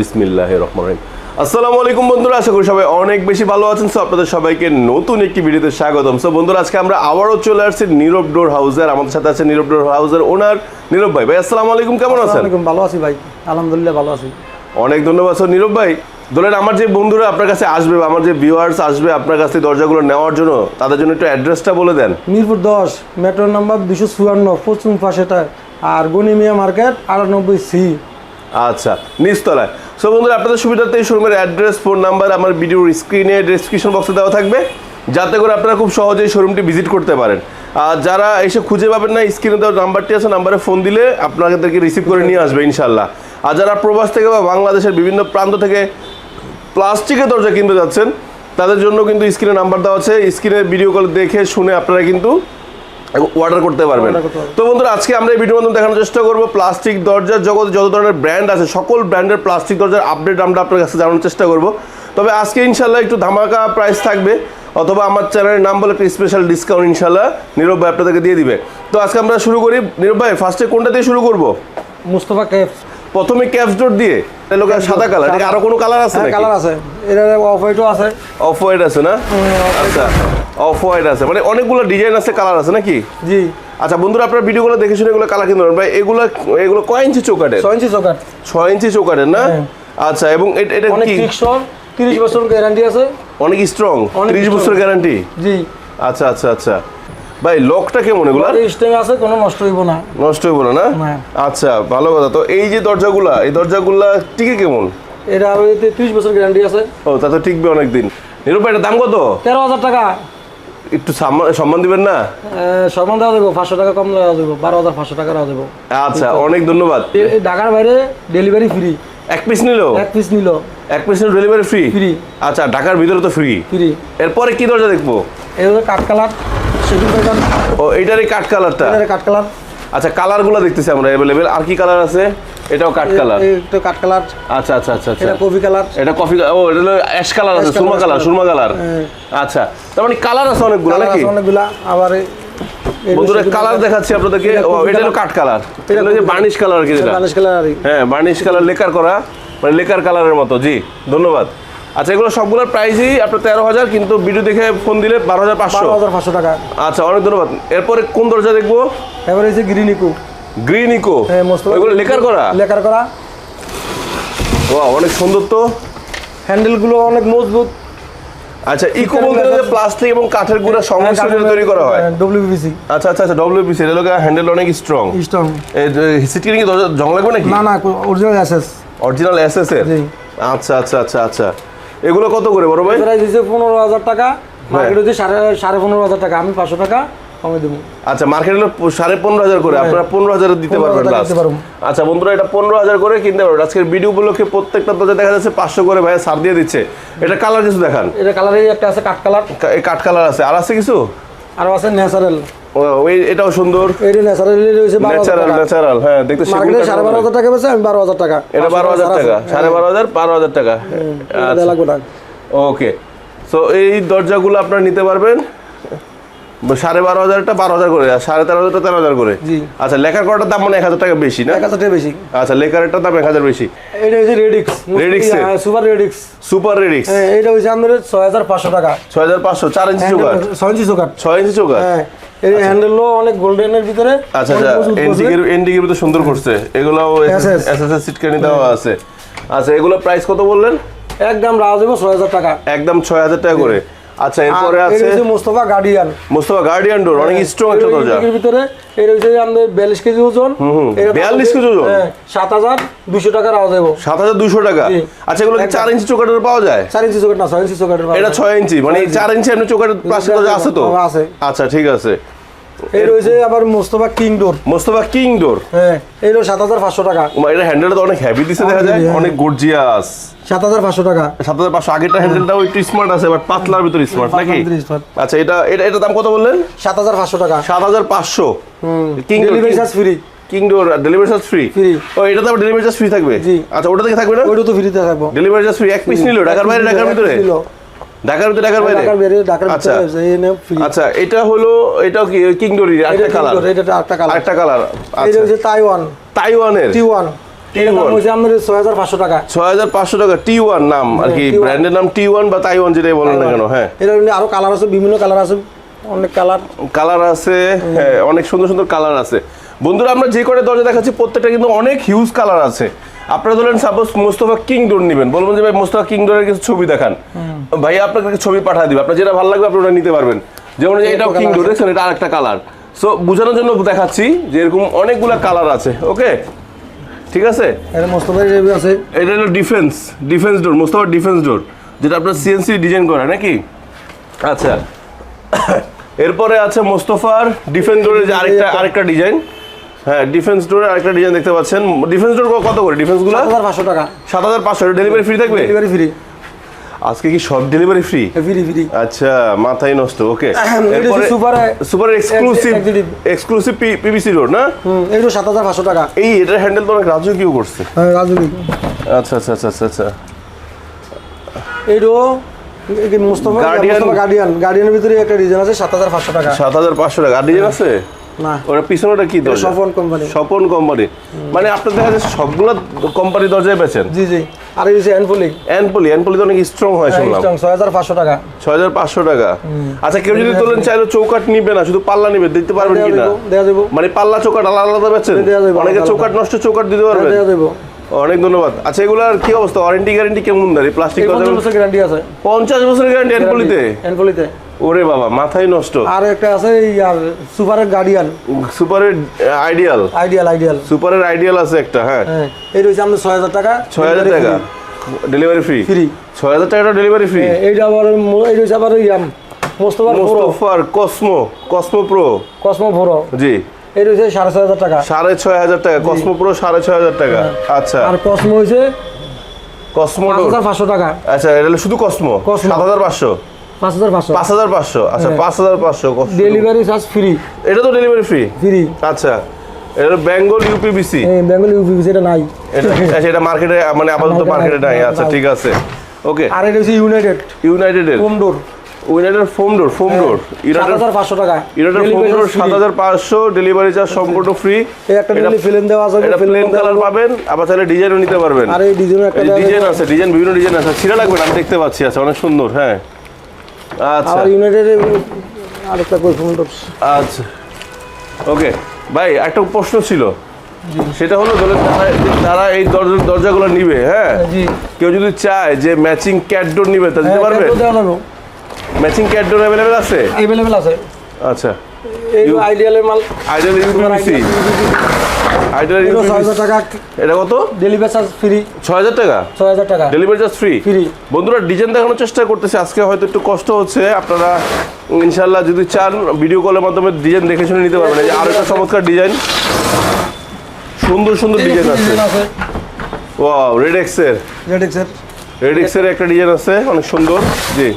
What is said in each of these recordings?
বিসমিল্লাহ রহমান রহিম। আসসালামু আলাইকুম বন্ধুরা আশা করি সবাই অনেক বেশি ভালো আছেন। সো আপনাদের সবাইকে নতুন একটি ভিডিওতে স্বাগতম। সো বন্ধুরা আজকে আমরা আবারও চলে আসছি নীরব ডোর হাউসের আমাদের সাথে আছে নীরব ডোর হাউসের ওনার নীরব ভাই। ভাই আসসালামু আলাইকুম কেমন আছেন? ভালো আছি ভাই। আলহামদুলিল্লাহ ভালো আছি। অনেক ধন্যবাদ। স্যার নীরব ভাই ধরেন আমার যে বন্ধুরা আপনার কাছে আসবে বা আমার যে ভিউয়ার্স আসবে আপনার কাছে দরজাগুলো নেওয়ার জন্য তাদের জন্য একটু অ্যাড্রেসটা বলে দেন। মিরপুর দশ মেট্রো নাম্বার দুশো চুয়ান্ন পশ্চিম পাশেটা আর গনিমিয়া মার্কেট আটানব্বই সি আচ্ছা নিচতলায়। সো বন্ধুরা, আপনাদের সুবিধার্থে এই শোরুমের অ্যাড্রেস ফোন নাম্বার আমার ভিডিওর স্ক্রিনে ডেসক্রিপশন বক্সে দেওয়া থাকবে। যাতে করে আপনারা খুব সহজেই শোরুমটি ভিজিট করতে পারেন। আর যারা এসে খুঁজে পাবেন না স্ক্রিনে দেওয়া নাম্বারটি আছে নাম্বারে ফোন দিলে আপনাদেরকে রিসিভ করে নিয়ে আসবে ইনশাল্লাহ আর যারা প্রবাস থেকে বা বাংলাদেশের বিভিন্ন প্রান্ত থেকে প্লাস্টিকের দরজা কিনতে যাচ্ছেন, তাদের জন্য কিন্তু স্ক্রিনে নাম্বার দেওয়া আছে। স্ক্রিনে ভিডিও কল দেখে, শুনে আপনারা কিন্তু অর্ডার করতে পারবেন। তো বন্ধুরা আজকে আমরা এই ভিডিওর মাধ্যমে দেখানোর চেষ্টা করব প্লাস্টিক দরজার জগতে যত ধরনের ব্র্যান্ড আছে সকল ব্র্যান্ডের প্লাস্টিক দরজার আপডেট আমরা আপনার কাছে জানানোর চেষ্টা করব। তবে আজকে ইনশাল্লাহ একটু ধামাকা প্রাইস থাকবে অথবা আমার চ্যানেলের নাম বলে একটা স্পেশাল ডিসকাউন্ট ইনশাল্লাহ নীরব ভাই আপনাদেরকে দিয়ে দিবে। তো আজকে আমরা শুরু করি। নীরব ভাই ফার্স্টে কোনটা দিয়ে শুরু করব? মুস্তফা কেফ। প্রথমে ক্যাপস ডোর দিয়ে সাদা কালার আরও কোনো কালার আছে হ্যাঁ কালার আছে। এটা অফ হোয়াইটও আছে। অফ হোয়াইট আছে না? আচ্ছা অফ হোয়াইট আছে। মানে অনেকগুলো ডিজাইন আছে কালার আছে নাকি? জি। আচ্ছা বন্ধুরা আপনার ভিডিওগুলো দেখে শুনে এগুলো কালার কিনতে ভাই এগুলো এগুলো কয় ইঞ্চি চৌকাটের? ছয় ইঞ্চি চৌকাট। ছয় ইঞ্চি চৌকাটের না? হ্যাঁ। আচ্ছা এবং এটা অনেক কি? তিরিশ বছর গ্যারান্টি আছে। অনেক স্ট্রং ত্রিশ। বছর গ্যারান্টি জি। আচ্ছা আচ্ছা আচ্ছা। ভাই লকটা কেমন এগুলা স্টেম আছে কোনো নষ্ট হইব না। নষ্ট হইব না না। আচ্ছা ভালো কথা। তো এই যে দরজাগুলা এই দরজাগুলা টিকে কেমন? এটা তিরিশ বছর গ্যারান্টি আছে। ও তা তো টিকবে অনেকদিন। নিরূপ ভাই, এটার দাম কত? তেরো হাজার টাকা। একটু সাম্মা- সম্মান দিবেন না? সম্মান দেওয়া যাব পাঁচশো টাকা কম দেওয়া যাব বারো হাজার পাঁচশো টাকা দেওয়া যাব। আচ্ছা অনেক ধন্যবাদ। ঢাকার বাইরে ডেলিভারি ফ্রি। এক পিস নিল? এক পিস নিল। এক পিস নিল ডেলিভারি ফ্রি? Free। আচ্ছা ঢাকার ভিতরে তো ফ্রি। ফ্রি। এরপরে কি দরজা দেখব? এই হলো কাঠ কালার। সেগুন প্যাটার্ন ও এইটারই কাঠ কালারটা কাঠ কালার আচ্ছা কালারগুলো দেখতেছি আমরা আর কি কালার আছে? এটাও কাঠ কালার একটু কাঠ কালার আচ্ছা আচ্ছা আচ্ছা এটা কফি কালার এটা কফি ও এটা অ্যাশ কালার আছে সুরমা কালার সুরমা কালার হ্যাঁ। আচ্ছা তার মানে কালার আছে অনেকগুলো নাকি? অনেকগুলা আবার বন্ধুরা কালার দেখাচ্ছি আপনাদেরকে। এটা ও এটা হলো। কাঠ কালার এটা এটা হলো যে বার্নিশ কালার কি যেটা। বানিশ কালার হ্যাঁ বার্নিশ কালার লেকার করা। মানে লেকার কালারের মতো জি ধন্যবাদ। আচ্ছা এগুলো সবগুলোর প্রাইসই আপনার তেরো হাজার কিন্তু ভিডিও দেখে ফোন দিলে বারো হাজার পাঁচশো। হাজার পাঁচশো টাকা। আচ্ছা অনেক ধন্যবাদ। এরপরে কোন দরজা দেখব? এবার যে গ্রিন ইকো গ্রিন ইকো হ্যাঁ এগুলো লেকার করা? লেকার করা। ও অনেক সুন্দর তো। হ্যান্ডেলগুলো অনেক মজবুত। আচ্ছা ইকো বলতে গেলে প্লাস্টিক এবং কাঠের গুঁড়া সংমিশ্রণে তৈরি করা হয়। ডব্লিউবিসি আচ্ছা আচ্ছা আচ্ছা ডব্লিউপিসি এর লোকের হ্যান্ডেল অনেক স্ট্রং স্ট্রং এই সিটকে কি জং লাগবে নাকি? না না অরিজিনাল অ্যাসেস অরিজিনাল এসএস এর? আচ্ছা আচ্ছা আচ্ছা আচ্ছা। এগুলো কত করে বড় ভাই? প্রাইস দিচ্ছে পনেরো হাজার টাকা মার্কেট হচ্ছে সাড়ে সাড়ে পনেরো হাজার টাকা আমি পাঁচশো টাকা কমে দেবো। আচ্ছা মার্কেট হলো সাড়ে পনেরো হাজার করে আপনারা পনেরো হাজার দিতে 15,000 পারবেন। আচ্ছা বন্ধুরা এটা পনেরো হাজার করে কিনতে পারবেন। আজকের ভিডিও উপলক্ষে প্রত্যেকটা দরজা দেখা যাচ্ছে পাঁচশো করে ভাই ছাড় দিয়ে দিচ্ছে। এটা কালার কিছু দেখান। এটা কালারে একটা আছে কাঠ কালার কাঠ কালার আছে। আর আছে কিছু? আরও আছে ন্যাচারাল এটাও সুন্দর। এটা ন্যাচারাল রয়েছে ন্যাচারাল ন্যাচারাল হ্যাঁ দেখতে মার্কেটে সাড়ে বারো হাজার টাকা বেছে আমি বারো হাজার টাকা। এটা বারো হাজার টাকা সাড়ে বারো হাজার বারো হাজার টাকা। আচ্ছা। লাগবে না। ওকে সো এই দরজাগুলো আপনারা নিতে পারবেন। সাড়ে বারো হাজারটা বারো হাজার করে আর সাড়ে তেরো হাজারটা তেরো হাজার করে। আচ্ছা লেখার করাটার দাম মানে এক হাজার টাকা বেশি না? এক হাজার টাকা বেশি। আচ্ছা লেখারেরটার দাম এক হাজার বেশি। এটা হচ্ছে রেডিক্স এর? সুপার রেডিক্স সুপার রেডিক্স হ্যাঁ এটা হচ্ছে আমাদের ছয় হাজার পাঁচশো টাকা। ছয় হাজার পাঁচশো চার ইঞ্চি চৌকাট ছয় ইঞ্চি চোকাট ছয় ইঞ্চি চৌকাট হ্যাঁ। এই হ্যান্ডেলও অনেক গোল্ডেনের ভিতরে আচ্ছা আচ্ছা। এন্ডিকের এন্ডিকের ভিতরে সুন্দর করছে। এগুলাও সিটকানি দেওয়া আছে। আচ্ছা এগুলো প্রাইস কত বললেন? একদম রাজ দেবো ছয় হাজার টাকা। একদম ছয় হাজার টাকা করে। আচ্ছা এরপরে আছে Mostafa guardian. Mostafa guardian door অনেক স্ট্রং একটা দরজা। এর ভিতরে আমাদের বিয়াল্লিশ কেজি ওজন। 42 কেজি ওজন? হ্যাঁ, সাত হাজার দুশো টাকা রাও দেব সাত হাজার দুশো টাকা? আচ্ছা এগুলো কি একদম। চার ইঞ্চি চৌকাটের পাওয়া যায়? চার ইঞ্চি চোকাট না 6 ইঞ্চি চোকাটের এটা ছয় ইঞ্চি মানে এই চার ইঞ্চি এমনি চৌকাটের প্লাস্টিক দরজা আছে তো? হ্যাঁ, আছে। আচ্ছা ঠিক আছে। এই রয়েছে আবার Mostafa king door. Mostafa king door? হ্যাঁ এই রয়েছে সাত হাজার পাঁচশো টাকা। এটা হ্যান্ডেলটা তো অনেক হেভি দিছে দেখা যায়। হ্যাঁ। অনেক গর্জিয়াস সাত হাজার পাঁচশো টাকা। সাত হাজার পাঁচশো আগেরটা হ্যান্ডেলটাও একটু স্মার্ট আছে বাট পাতলার ভিতরে স্মার্ট নাকি? আচ্ছা এটা এটা এটার দাম কত বললেন? সাত হাজার পাঁচশো টাকা। সাত হাজার পাঁচশো। King delivery charge free king door delivery charge free. ও এটা তো ডেলিভারি চার্জ ফ্রি থাকবে? জি। আচ্ছা ওটা থেকে থাকবে না? ওইটা তো ফ্রিতে থাকব। ডেলিভারি চার্জ ফ্রি এক পিস নিল ঢাকার বাইরে ঢাকার ভিতরে? ঢাকার ভিতরে ঢাকার বাইরে? ঢাকার বাইরে ঢাকার আচ্ছা। ভিতরে এই নে ফ্রি আচ্ছা এটা হলো এটাও কি কিং ডোরি আরেকটা কালার এটা একটা কালার আরেকটা কালার এটা আচ্ছা। হচ্ছে তাইওয়ান তাইওয়ানের টি ওয়ানের দাম হচ্ছে আমাদের ছয় হাজার পাঁচশো টাকা। ছয় হাজার পাঁচশো টাকা টি ওয়ান নাম আর কি ব্র্যান্ডের নাম টি ওয়ান বা তাইওয়ান যেটাই বলেন না কেন হ্যাঁ। আরও কালার আছে বিভিন্ন কালার আছে অনেক কালার কালার আছে হ্যাঁ অনেক সুন্দর সুন্দর কালার আছে। বন্ধুরা আমরা যে কটা দরজা দেখাচ্ছি প্রত্যেকটা কিন্তু অনেক হিউজ কালার আছে। আপনারা ধরেন সাপোজ মোস্তফা কিং ডোর নেবেন। বলবেন যে ভাই মোস্তফা কিং ডোরের কিছু ছবি দেখান। ভাই আপনাকে ছবি পাঠিয়ে দিবে। আপনার যেটা ভালো লাগবে আপনি ওটা নিতে পারবেন। যেমন এটাও কিং ডোর দেখছেন এটা আরেকটা কালার সো বোঝানোর জন্য দেখাচ্ছি যে এরকম অনেকগুলা কালার আছে ওকে ঠিক আছে? আছে। এটা হলো defence defence door Mostafa defence door যেটা আপনার সিএনসি ডিজাইন করা নাকি? আচ্ছা। এরপরে আছে মোস্তফার ডিফেন্স ডোরের যে আরেকটা আরেকটা ডিজাইন হ্যাঁ ডিফেন্স ডোরের আরেকটা ডিজাইন দেখতে পাচ্ছেন। ডিফেন্স ডোর কত করে? সাত হাজার পাঁচশো টাকা। সাত হাজার পাঁচশো। ডেলিভারি ফ্রি থাকবে? ডেলিভারি ফ্রি আজকে কি সব ডেলিভারি ফ্রি ফ্রি ফ্রি আচ্ছা মাথায় নষ্ট okay super, super exclusive exclusive PVC door না? সাত হাজার পাঁচশো টাকা। এই এটার হ্যান্ডেল তো অনেক রাজকীয় করছে। হ্যাঁ আচ্ছা আচ্ছা আচ্ছা আচ্ছা আচ্ছা। মোস্তফা Guardian। মোস্তফা গার্ডিয়ান গার্ডিয়ানের ভিতরে একটা ডিজাইন আছে সাত হাজার পাঁচশো টাকা। সাত হাজার পাঁচশো টাকা। আর ডিজাইন আছে? না। ওটা পিছনেটা কি দরজা? সফন কোম্পানি স্বপন কোম্পানি মানে আপনার দেখা যাচ্ছে সবগুলো কোম্পানি দরজায় বেচেন? জি জি। আর এই যে অ্যানফুলিক অ্যানপলি অ্যানপলি তো অনেক স্ট্রং হয় শুনলাম। টাকা। টাকা। আচ্ছা কেউ যদি তোলেন চাইলে চৌকাট নিবে না শুধু পাল্লা নিবে দিতে পারবেন দেওয়া কিনা? দেবো মানে পাল্লা চৌকাট আলাদা আলাদা বেচেন? অনেকে চৌকাট নষ্ট চৌকাট দিতে পারবেন। দেওয়া দেবো অনেক ধন্যবাদ। আচ্ছা এগুলার কি অবস্থা? ওয়ারেন্টি গ্যারেন্টি কেমন দাঁড়িয়ে? প্লাস্টিক পঞ্চাশ বছর গ্যারান্টি আছে। পঞ্চাশ বছরের গ্যারেন্টি অ্যানপলিতে অ্যানফুলিতে ওরে বাবা মাথায় নষ্ট। আর একটা আছে এই আর সুপারের গার্ডিয়ান। সুপারের আইডিয়াল। Ideal ideal. সুপারের আইডিয়াল আছে একটা হ্যাঁ। হ্যাঁ এই রয়েছে আমাদের ছয় হাজার টাকা। ছয় হাজার টাকা। ডেলিভারি ফ্রি ফ্রি ছয় হাজার টাকাটা ডেলিভারি ফ্রি এইটা আবার এই রয়েছে আবার ইয়াম মোস্তফার মোস্তফার cosmo cosmo pro cosmo four G. এই রয়েছে সাড়ে ছয় হাজার টাকা। সাড়ে ছয় হাজার টাকা। কসমো প্রো সাড়ে ছয় হাজার টাকা। আচ্ছা। আর কসমো হয়েছে কসমো পাঁচ পাঁচশো টাকা। আচ্ছা এটা শুধু কসমো। সাত হাজার পাঁচশো? পাঁচ হাজার পাঁচশো। পাঁচ হাজার পাঁচশো। আচ্ছা হ্যাঁ। পাঁচ হাজার পাঁচশো ডেলিভারি চার্জ ফ্রি এটা তো ডেলিভারি ফ্রি ফ্রি আচ্ছা এটা বেঙ্গল ইউপিবিসি বেঙ্গলি ইউপি এটা নাই। এটা আচ্ছা এটা মার্কেটে মানে আপাতত মার্কেটে নাই আচ্ছা ঠিক আছে। ওকে আর এটা হচ্ছে ইউনাইটেড ইউনাইটেডের home door united foam door foam door সাত পাঁচশো টাকা। ফোম ডোর সাত হাজার পাঁচশো ডেলিভারি চার্জ সম্পূর্ণ ফ্রি একটা ফিল্ম দেওয়া আছে এটা প্লেন কালার পাবেন আবার ডিজাইনও নিতে পারবেন। আর এই ডিজাইন একটা ডিজাইন আছে। ডিজাইন বিভিন্ন ডিজাইন আছে। ছিঁড়া লাগবে আমি দেখতে পাচ্ছি। আচ্ছা অনেক সুন্দর হ্যাঁ। আচ্ছা। ইউনাইটেড আরেকটা কই ফোন আচ্ছা। ওকে ভাই একটা প্রশ্ন ছিল। সেটা হলো ধরেন তারা- এই দরজা দরজাগুলো নিবে হ্যাঁ? কেউ যদি চায় যে ম্যাচিং ক্যাট ডোর নিবে তা দিতে পারবে? ম্যাচিং ক্যাট ডোর অ্যাভেলেবেল আছে? অ্যাভেলেবেল আছে। আচ্ছা। এই আইডিয়ালের মাল আইডিয়াল ইউপিসি আইডিয়াল ছয় হাজার টাকা এটা কত? Delivery charge free. ছয় হাজার টাকা? ছয় হাজার টাকা। Delivery charge free? ফ্রি। বন্ধুরা ডিজাইন দেখানোর চেষ্টা করতেছে। আজকে হয়তো একটু কষ্ট হচ্ছে। আপনারা ইনশাল্লাহ যদি চান ভিডিও কলের মাধ্যমে ডিজাইন দেখে শুনে নিতে পারবেন। আরও একটা চমৎকার ডিজাইন। সুন্দর সুন্দর ডিজাইন আছে। রেড এক্সের রেড এক্সের একটা ডিজাইন আছে। অনেক সুন্দর। জি।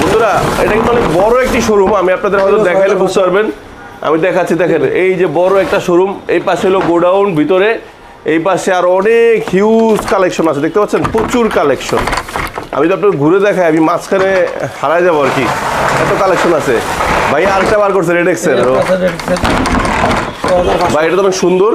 বন্ধুরা এটা কিন্তু অনেক বড় একটি শোরুম আমি আপনাদের হয়তো দেখাইলে বুঝতে পারবেন। আমি দেখাচ্ছি দেখেন এই যে বড় একটা শোরুম এই পাশে হলো গোডাউন ভিতরে এই পাশে আর অনেক হিউজ কালেকশন আছে দেখতে পাচ্ছেন? প্রচুর কালেকশন আমি তো আপনার ঘুরে দেখাই আমি মাঝখানে হারাই যাব আর কি। এত কালেকশন আছে। ভাই আরেকটা বার করছে রেড ভাই এটা তো অনেক সুন্দর।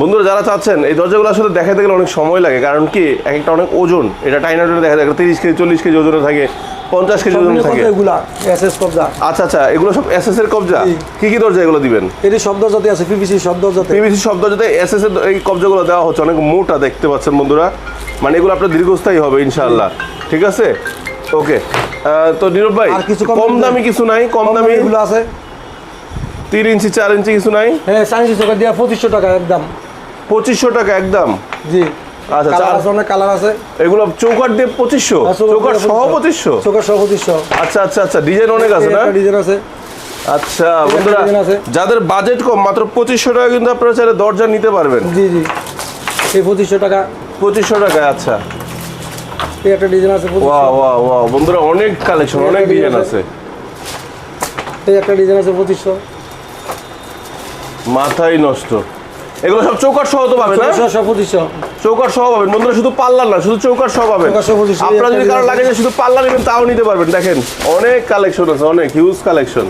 বন্ধুরা যারা চাচ্ছেন এই দরজাগুলো আসলে দেখাতে গেলে অনেক সময় লাগে। কারণ কি এক একটা অনেক ওজন। এটা টাইনা টোনে দেখা যায় তিরিশ কেজি চল্লিশ কেজি ওজনে থাকে। পঞ্চাশ কেজি ওজনে থাকে। এগুলা এসএস কবজা। আচ্ছা আচ্ছা এগুলো সব এস এর কবজা। কি কি দরজা এগুলো দিবেন? এটি শব্দ জাতি আছে পিপিসি শব্দ জাতি পিভিসি শব্দ যাতে এস এস এর এই কবজাগুলো দেওয়া হচ্ছে অনেক মোটা দেখতে পাচ্ছেন বন্ধুরা। মানে এগুলো আপনার দীর্ঘস্থায়ী হবে ইনশাআল্লাহ। ঠিক আছে? ওকে তো নীরব ভাই কম দামি কিছু নাই কম দামি এগুলো আছে। তিন ইঞ্চি চার ইঞ্চি কিছু নাই? হ্যাঁ সাইন্সি চোখা দিয়া পঁচিশশো টাকা একদম। পঁচিশশো টাকা একদম? জি। আচ্ছা কালার আছে অনেক কালার আছে। এগুলো চৌকাট দিয়ে পঁচিশশো। চৌকাট সহ পঁচিশশো। সহ পঁচিশশো। আচ্ছা আচ্ছা আচ্ছা ডিজাইন অনেক আছে না? ডিজাইন আছে। আচ্ছা বন্ধুরা। যাদের বাজেট কম মাত্র পঁচিশশো টাকা কিন্তু আপনারা চাইলে দরজা নিতে পারবেন। জি জি। এই পঁচিশশো টাকা। পঁচিশশো টাকা আচ্ছা। এই একটা ডিজাইন আছে ওয়া পঁচিশশো ওয়া ওয়া বন্ধুরা অনেক কালেকশন অনেক ডিজাইন আছে। এই একটা ডিজাইন আছে পঁচিশশো। মাথায় নষ্ট। এগুলো সব চৌকাট সহ তো পাবেন পঁচিশশো চৌকাট সহ পাবেন বন্ধুরা শুধু পাল্লা না শুধু চৌকাট সহ পাবেন। চৌকাঠ সহ 2500 আপনারা যদি কারও লাগে যে শুধু পাল্লা নেবেন তাও নিতে পারবেন। দেখেন অনেক কালেকশন আছে অনেক হিউজ কালেকশন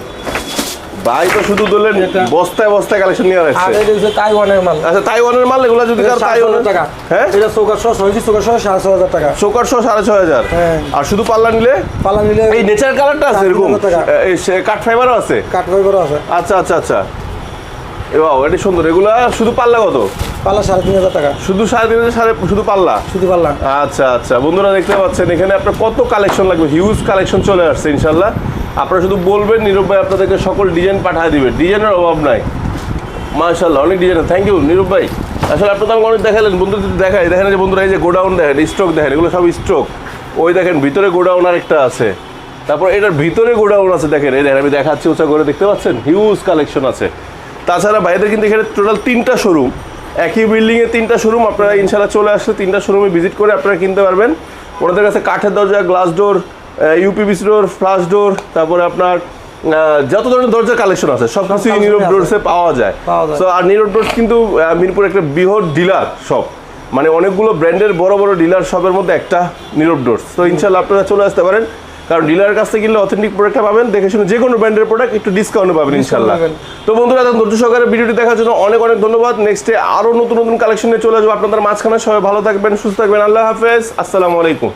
ভাই তো শুধু ধরলেন বস্তায় বস্তায় কালেকশন নিয়ে আর এটা হচ্ছে তাইওয়ানের মাল। আচ্ছা তাইওয়ানের মাল এগুলো যদি কারও তাইওয়ানের টাকা। হ্যাঁ? এটা চৌকার সহ ছয়টি চৌকার সহ সাড়ে ছ হাজার টাকা। চোকার শো সাড়ে ছয় হাজার। হ্যাঁ। আর শুধু পাল্লা নিলে? পালা নিলে এই নেচার কালারটা আছে এরকম। এই কাঠ ফাইবারও আছে? কাঠ ফাইবারও আছে। আচ্ছা আচ্ছা আচ্ছা। এবার এটা সুন্দর। এগুলা শুধু পাল্লা কত? পালা সাড়ে তিন হাজার টাকা। শুধু সাড়ে তিন হাজার সাড়ে শুধু পাল্লা? শুধু পাল্লা। আচ্ছা আচ্ছা। বন্ধুরা দেখতে পাচ্ছেন এখানে আপনার কত কালেকশন লাগবে? হিউজ কালেকশন চলে আসছে ইনশাল্লাহ আপনারা শুধু বলবেন নীরব ভাই আপনাদেরকে সকল ডিজাইন পাঠিয়ে দিবে। ডিজাইনের অভাব নাই। অনেক ডিজাইন থ্যাংক ইউ নীরব ভাই। আসলে আপনার তো আমাকে অনেক দেখালেন বন্ধু যদি দেখাই। দেখেন যে বন্ধুরা এই যে গোডাউন দেখেন স্ট্রোক দেখেন এগুলো সব স্ট্রোক ওই দেখেন ভিতরে গোডাউন আরেকটা আছে। তারপর এটার ভিতরে গোডাউন আছে দেখেন। এই দেখেন আমি দেখাচ্ছি উঁচা করে দেখতে পাচ্ছেন? হিউজ কালেকশন আছে। তাছাড়া বাইরে কিন্তু এখানে টোটাল তিনটা শোরুম একই বিল্ডিংয়ে তিনটা শোরুম আপনারা ইনশাল্লাহ চলে আসলে তিনটা শোরুমে ভিজিট করে আপনারা কিনতে পারবেন। ওনাদের কাছে কাঠের দরজা glass door UPVC door flush door তারপরে আপনার যত ধরনের দরজার কালেকশন আছে সব কিছু নীরব। ডোরসে পাওয়া যায়। পাওয়া যায়। So, আর নীরব ডোরস কিন্তু মিরপুর একটা বৃহৎ ডিলার শপ মানে অনেকগুলো ব্র্যান্ডের বড় বড় ডিলার শপের মধ্যে একটা নীরব ডোরস তো ইনশাল্লাহ আপনারা চলে আসতে পারেন। কারণ ডিলারের কাছ থেকে কিনলে অথেন্টিক প্রোডাক্টটা পাবেন। দেখে শুনে যে কোনো ব্র্যান্ডের প্রোডাক্ট একটু ডিসকাউন্ট পাবেন ইনশাল্লাহ। তো বন্ধুরা এত ধৈর্য সহকারে ভিডিওটি দেখার জন্য অনেক অনেক ধন্যবাদ। নেক্সটে আরও নতুন নতুন কালেকশনে চলে আসব আপনাদের মাঝখানে। সবাই ভালো থাকবেন সুস্থ থাকবেন। আল্লাহ হাফেজ। আসসালামু আলাইকুম।